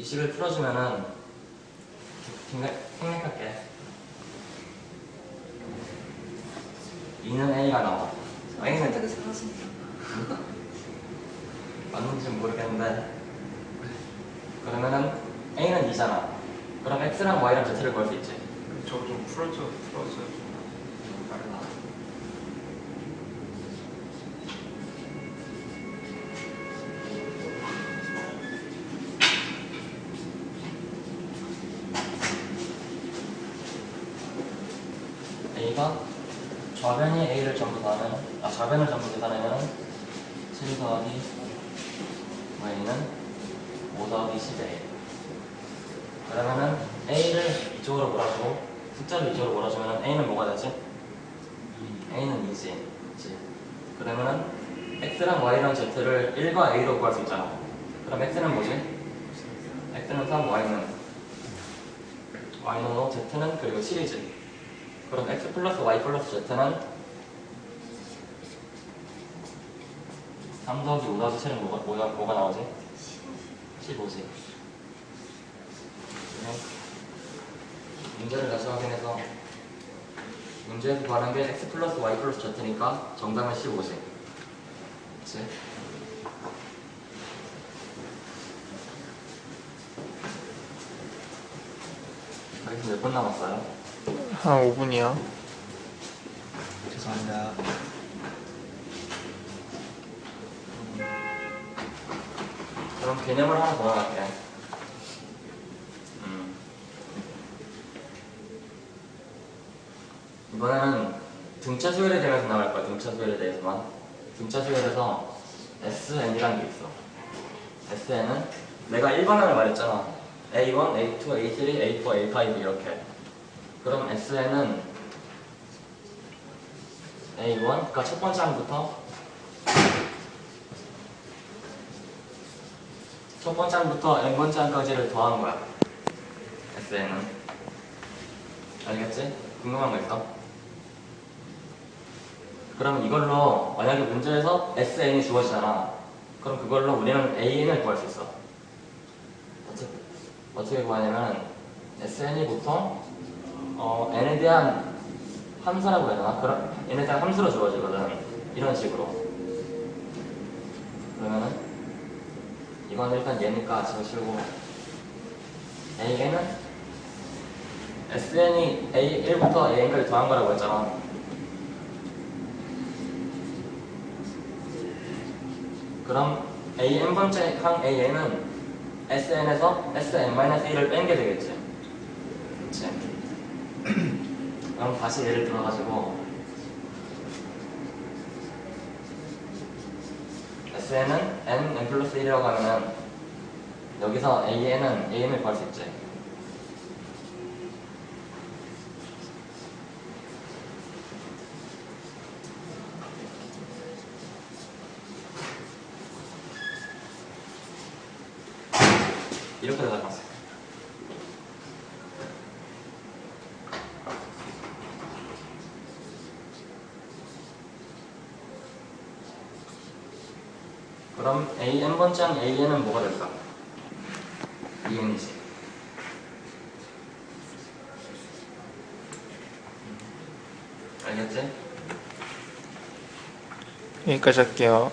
이 식을 풀어주면은 생략할게. 2는 A가 나와. A는 되게 잘하신다. 맞는지 모르겠는데. 그러면은 A는 2잖아. 그럼 X랑 Y랑 Z를 구할 수 있지. 저거 좀 풀어줘 풀어줘. 좀 빨라 A가 좌변이 A를 전부 더하면 아 좌변을 전부 계산하면 7 더하기 Y는 5 더하기 10A 그러면은 A를 이쪽으로 몰아주고 숫자를 이쪽으로 몰아주면 A는 뭐가 되지? A는 2지 그치? 그러면은 X랑 Y랑 Z를 1과 A로 구할 수 있잖아 그럼 X는 뭐지? X는 3, Y는 Y는 5, Z는 그리고 7이지 그럼 x 플러스 y 플러스 z는 3 더하기 5 더하기 7은 뭐가, 뭐가, 뭐가 나오지? 15지 문제를 다시 확인해서 문제에서 구하는 게 x 플러스 y 플러스 z니까 정답은 15지 그치? 여기서 몇 분 남았어요? 한 5분이야 죄송합니다. 그럼 개념을 하나 더 나갈게. 음. 이번에는 등차 수열에 대해서 나갈 거야. 등차 수열에 대해서만. 등차 수열에서 SN이라는 게 있어. SN은 내가 1번을 말했잖아. A1, A2, A3, A4, A5 이렇게. 그럼 SN은 A1, 그러니까 첫 번째 항부터 첫 번째 항부터 n 번째 항까지를 더한 거야. SN은. 알겠지? 궁금한 거 있어? 그럼 이걸로 만약에 문제에서 SN이 주어지잖아. 그럼 그걸로 우리는 AN을 구할 수 있어. 어떻게, 어떻게 구하냐면 SN이 보통 어, n에 대한 함수라고 해야 되나? 그런 n에 대한 함수로 주어지거든. 이런 식으로. 그러면은 이건 일단 얘니까 집어치우고 AN은 SN이 A1부터 AN까지 더한 거라고 했잖아 그럼 AN 번째 항 AN은 SN에서 SN-1을 뺀 게 되겠지 그치 그럼 다시 예를 들어가지고. SN은 N, N 플러스 1이라고 하면은 여기서 AN은 AN을 구할 수 있지. 이렇게 대답했어 그럼 A n 번째 항 AN은 뭐가 될까? EN이지. 알겠지? 여기까지 할게요